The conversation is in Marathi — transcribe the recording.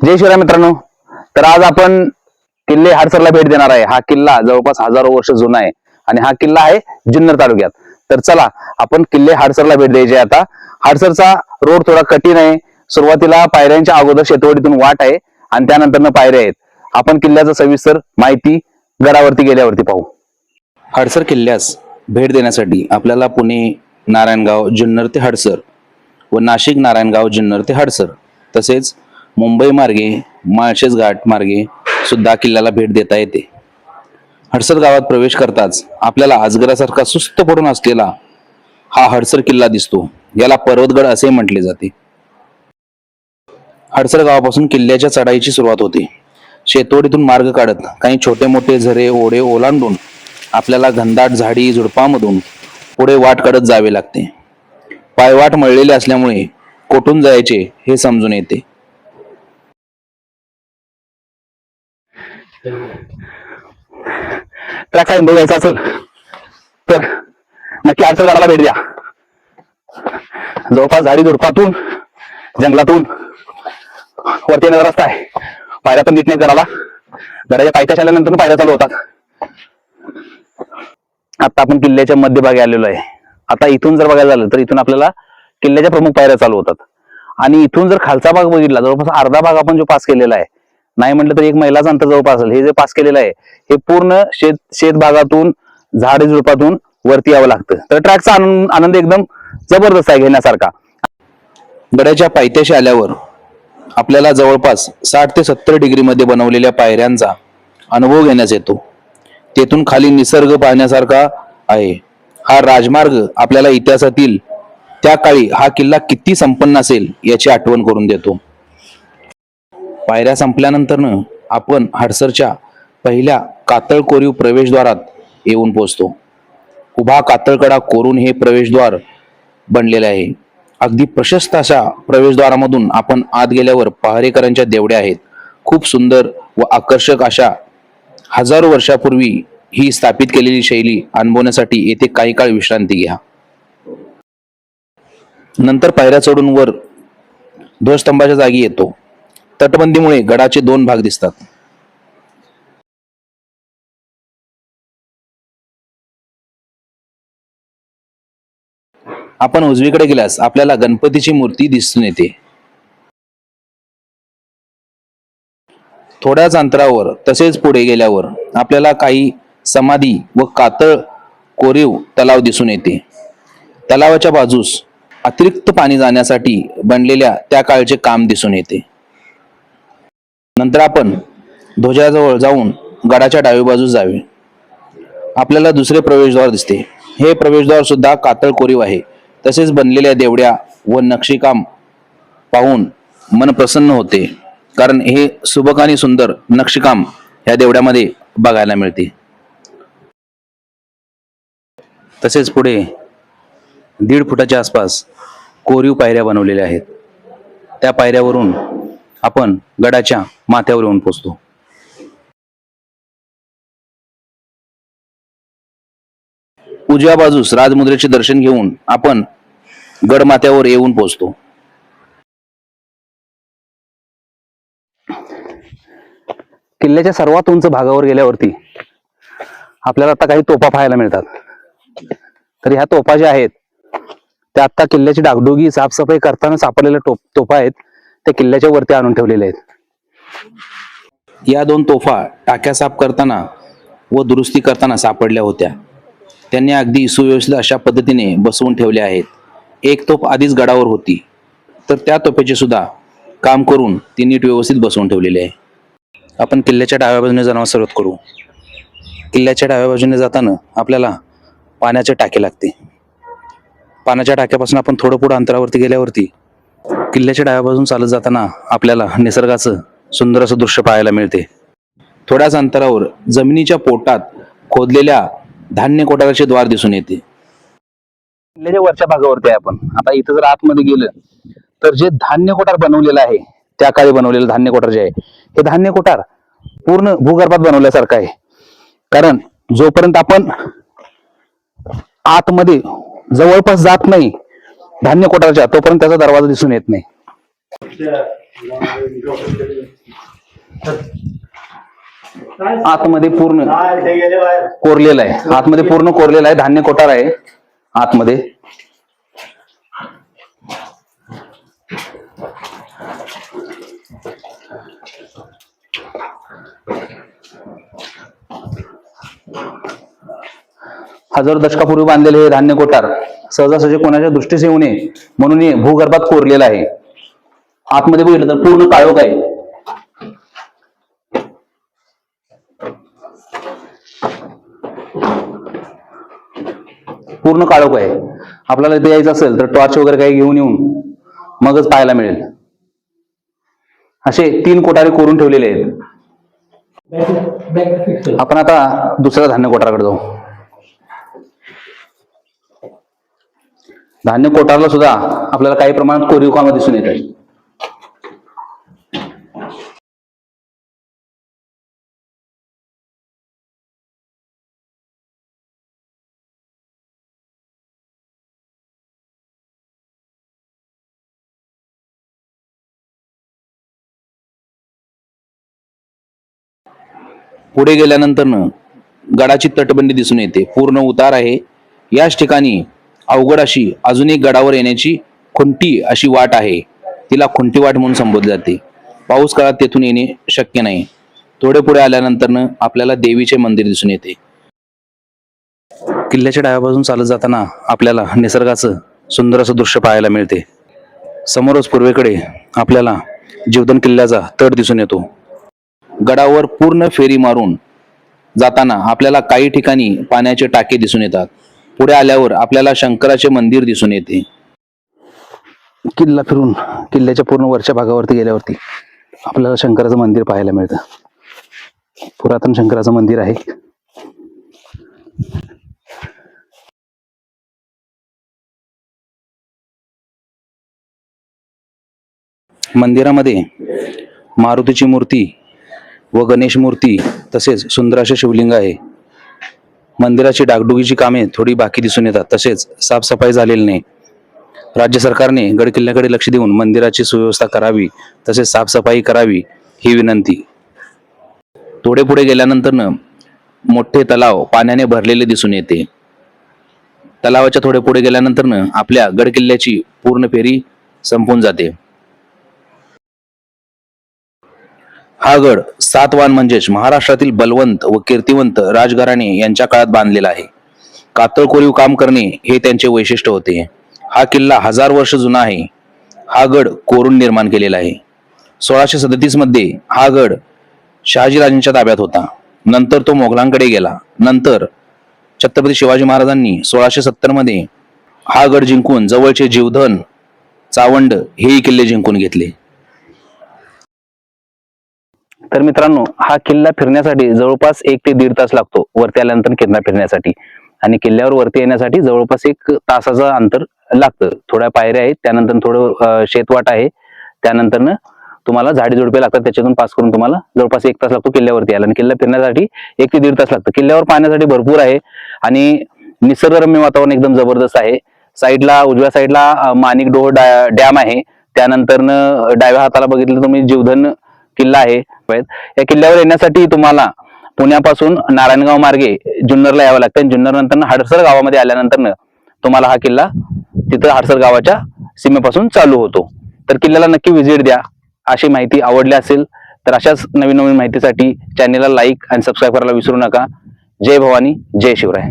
जय शिवराय मित्रांनो. तर आज आपण किल्ले हाडसरला भेट देणार आहे. हा किल्ला जवळपास हजारो वर्ष जुना आहे आणि हा किल्ला आहे जुन्नर तालुक्यात. तर चला आपण किल्ले हाडसरला भेट द्यायची आता. हाडसरचा रोड थोडा कठीण आहे. सुरुवातीला पायऱ्यांच्या अगोदर शेतवडीतून वाट आहे आणि त्यानंतर पायऱ्या आहेत. आपण किल्ल्याचा सविस्तर माहिती गडावरती गेल्यावरती पाहू. हडसर किल्ल्यास भेट देण्यासाठी आपल्याला पुणे नारायणगाव जुन्नर ते हडसर व नाशिक नारायणगाव जुन्नर ते हडसर तसेच मुंबई मार्गे माळशेज घाट मार्गे सुद्धा किल्ल्याला भेट देता येते. हडसर गावात प्रवेश करताच आपल्याला आजगरासारखा सुस्त पडून असलेला हा हडसर किल्ला दिसतो. याला पर्वतगड असे म्हटले जाते. हडसर गावापासून किल्ल्याच्या चढाईची सुरुवात होते. शेतवडीतून मार्ग काढत काही छोटे मोठे झरे ओढे ओलांडून आपल्याला घनदाट झाडी झुडपामधून पुढे वाट काढत जावे लागते. पायवाट मळलेले असल्यामुळे कोठून जायचे हे समजून येते. ट्रॅक टाइम बघायचा असेल? तर नक्की आजच्या झाडाला भेट द्या. जवळपास झाडी झुडपातून जंगलातून वरती येण्याचा रस्ता आहे. पायऱ्या पण नीट नाही घराला घराच्या पायथ्याशी आल्यानंतर पायऱ्या चालू होतात. आता आपण किल्ल्याच्या मध्यभागी आलेलो आहे. आता इथून जर बघायला झालं तर इथून आपल्याला किल्ल्याच्या प्रमुख पायऱ्या चालू होतात. आणि इथून जर खालचा भाग बघितला जवळपास अर्धा भाग आपण जो पास केलेला आहे नाही म्हटलं तर एक महिलाच अंतर जवळपास असेल. हे जे पास केलेलं आहे हे पूर्ण शेत शेत भागातून झाडे झुडपातून वरती यावं लागतं. तर ट्रॅकचा आनंद आनंद एकदम जबरदस्त आहे घेण्यासारखा. गडाच्या पायथ्याशी आल्यावर आपल्याला जवळपास साठ ते सत्तर डिग्री मध्ये बनवलेल्या पायऱ्यांचा अनुभव घेण्यास येतो. तेथून खाली निसर्ग पाहण्यासारखा आहे. हा राजमार्ग आपल्याला इतिहासातील त्या काळी हा किल्ला किती संपन्न असेल याची आठवण करून देतो. पायऱ्या संपल्यानंतरनं आपण हडसरच्या पहिल्या कातळ कोरीव प्रवेशद्वारात येऊन पोहोचतो. उभा कातळकडा कोरून हे प्रवेशद्वार बनलेले आहे. अगदी प्रशस्त अशा प्रवेशद्वारामधून आपण आत गेल्यावर पहारेकरांच्या देवड्या आहेत. खूप सुंदर व आकर्षक अशा हजारो वर्षापूर्वी ही स्थापित केलेली शैली अनुभवण्यासाठी येथे काही काळ विश्रांती घ्या. नंतर पायऱ्या चढून वर ध्वजस्तंभाच्या जागी येतो. तटबंदीमुळे गडाचे दोन भाग दिसतात. आपण उजवीकडे गेल्यास आपल्याला गणपतीची मूर्ती दिसून येते. थोड्याच अंतरावर तसेच पुढे गेल्यावर आपल्याला काही समाधी व कातळ कोरीव तलाव दिसून येते. तलावाच्या बाजूस अतिरिक्त पाणी जाण्यासाठी बनलेल्या त्या काळचे काम दिसून येते. नंतर आपण ध्वजाजवळ जाऊन गडाच्या डावी बाजूस जावे. आपल्याला दुसरे प्रवेशद्वार दिसते. हे प्रवेशद्वार सुद्धा कातळ कोरीव आहे. तसेच बनलेल्या देवड्या व नक्षीकाम पाहून मन प्रसन्न होते. कारण हे सुबक आणि सुंदर नक्षीकाम या देवड्यामध्ये बघायला मिळते. तसेच पुढे दीड फुटाच्या आसपास कोरीव पायऱ्या बनवलेल्या आहेत. त्या पायऱ्यावरून आपण गडाच्या माथ्यावर येऊन पोचतो. उजव्या बाजूस राजमुद्रेचे दर्शन घेऊन आपण गडमाथ्यावर येऊन पोचतो. किल्ल्याच्या सर्वात उंच भागावर गेल्यावरती आपल्याला आता काही तोफा पाहायला मिळतात. तर ह्या तोफा ज्या आहेत त्या आता किल्ल्याची डागडुगी साफसफाई करताना सापडलेल्या टोप तोफा आहेत. त्या किल्ल्याच्या वरती आणून ठेवलेल्या आहेत. या दोन तोफा टाक्या साफ करताना व दुरुस्ती करताना सापडल्या होत्या. त्यांनी अगदी सुव्यवस्थित अशा पद्धतीने बसवून ठेवले आहेत. एक तोफ आधीच गडावर होती. तर त्या तोफेचे सुद्धा काम करून ती नीट व्यवस्थित बसवून ठेवलेली आहे. आपण किल्ल्याच्या डाव्या बाजूने जाण्यास सुरुवात करू. किल्ल्याच्या डाव्या बाजूने जाताना आपल्याला पाण्याचे टाके लागते पाण्याच्या टाक्यापासून आपण थोडं पुढं अंतरावरती गेल्यावरती किल्ल्याच्या डाव्या बाजून चालत जाताना आपल्याला निसर्गाचं सुंदर असं दृश्य पाहायला मिळते. थोड्याच अंतरावर जमिनीच्या पोटात खोदलेल्या धान्य कोठाराचे द्वार दिसून येते. किल्ल्याच्या वरच्या भागावरती आहे आपण. आता इथं जर आतमध्ये गेलं तर जे धान्य कोठार बनवलेलं आहे त्या काळी बनवलेलं धान्य कोठार जे आहे हे धान्य कोठार पूर्ण भूगर्भात बनवल्यासारखं आहे. कारण जोपर्यंत आपण आतमध्ये जवळपास जात नाही धान्य कोठारच्या तोपर्यंत त्याचा दरवाजा दिसून येत नाही. आतमध्ये पूर्ण कोरलेलं आहे. आतमध्ये पूर्ण कोरलेलं आहे. धान्य कोठार आहे आतमध्ये. हजारो दशकापूर्वी बांधलेले हे धान्य कोठार सहजासहजी कोणाच्या दृष्टीस येऊ नये म्हणून हे भूगर्भात कोरलेलं आहे. आतमध्ये बघितलं तर पूर्ण काळोख आहे. पूर्ण काळोख आहे. आपल्याला इथे यायचं असेल तर टॉर्च वगैरे काही घेऊन येऊन मगच पाहायला मिळेल. असे तीन कोठारे कोरून ठेवलेले आहेत. आपण आता दुसऱ्या धान्य कोठाराकडे जाऊ. धान्य कोठारला सुद्धा आपल्याला काही प्रमाणात कोरीव कामं दिसून येत आहेत. पुढे गेल्यानंतर गडाची तटबंदी दिसून येते. पूर्ण उतार आहे. याच ठिकाणी अवघड अशी अजून एक गडावर येण्याची खुंटी अशी वाट आहे. तिला खुंटी वाट म्हणून संबोधले जाते. पाऊस काळात तेथून येणे शक्य नाही. थोडे पुढे आल्यानंतर आपल्याला देवीचे मंदिर दिसून येते. किल्ल्याच्या डाव्यापासून चालत जाताना आपल्याला निसर्गाचं सुंदर असं दृश्य पाहायला मिळते. समोरच पूर्वेकडे आपल्याला जीवदन किल्ल्याचा तट दिसून येतो. गडावर पूर्ण फेरी मारून जाताना आपल्याला काही ठिकाणी पाण्याचे टाके दिसून येतात. पुढे आल्यावर आपल्याला शंकराचे मंदिर दिसून येते. किल्ला फिरून किल्ल्याच्या पूर्ण वरच्या भागावरती गेल्यावरती आपल्याला शंकराचं मंदिर पाहायला मिळतं. पुरातन शंकराचं मंदिर आहे. मंदिरामध्ये मारुतीची मूर्ती व गणेश मूर्ती तसेच सुंदर असे शिवलिंग आहे. मंदिराची डागडुगीची कामे थोडी बाकी दिसून येतात. तसेच साफसफाई झालेली नाही. राज्य सरकारने गडकिल्ल्याकडे लक्ष देऊन मंदिराची सुव्यवस्था करावी तसेच साफसफाई करावी ही विनंती. थोडे पुढे गेल्यानंतर मोठे तलाव पाण्याने भरलेले दिसून येते. तलावाच्या थोडे पुढे गेल्यानंतर आपल्या गडकिल्ल्याची पूर्ण फेरी संपून जाते. हा गड सातवान म्हणजेच महाराष्ट्रातील बलवंत व कीर्तिवंत राजघराणे यांच्या काळात बांधलेला आहे. कातळ कोरीव काम करणे हे त्यांचे वैशिष्ट्य होते. हा किल्ला हजार वर्ष जुना आहे. हा गड कोरून निर्माण केलेला आहे. सोळाशे सदतीसमध्ये हा गड शहाजीराजांच्या ताब्यात होता. नंतर तो मोगलांकडे गेला. नंतर छत्रपती शिवाजी महाराजांनी सोळाशे सत्तरमध्ये हा गड जिंकून जवळचे जीवधन चावंड हेही किल्ले जिंकून घेतले. तर मित्रांनो हा किल्ला फिरण्यासाठी जवळपास एक ते दीड तास लागतो वरती आल्यानंतर किल्ला फिरण्यासाठी. आणि किल्ल्यावर वरती येण्यासाठी जवळपास एक तासाचं अंतर लागतं. थोड्या पायऱ्या आहेत त्यानंतर थोडं शेतवाट आहे. त्यानंतर तुम्हाला झाडे झुडपे लागतात त्याच्यातून पास करून तुम्हाला जवळपास एक तास लागतो किल्ल्यावरती यायला. आणि किल्ला फिरण्यासाठी एक ते दीड तास लागतं. किल्ल्यावर पाहण्यासाठी भरपूर आहे आणि निसर्गरम्य वातावरण एकदम जबरदस्त आहे. साईडला उजव्या साईडला माणिक डोह डा- डॅम आहे. त्यानंतर डाव्या हाताला बघितलं तर तुम्ही जीवधन किल्ला आहे. या किल्ल्यावर येण्यासाठी तुम्हाला पुण्यापासून नारायणगाव मार्गे जुन्नरला यावं लागतं. आणि जुन्नर नंतर हडसर गावामध्ये आल्यानंतर तुम्हाला हा किल्ला तिथं हडसर गावाच्या सीमेपासून चालू होतो. तर किल्ल्याला नक्की व्हिजिट द्या. अशी माहिती आवडली असेल तर अशाच नवीन नवीन माहितीसाठी चॅनेलला लाईक आणि सबस्क्राईब करायला विसरू नका. जय भवानी जय शिवराय.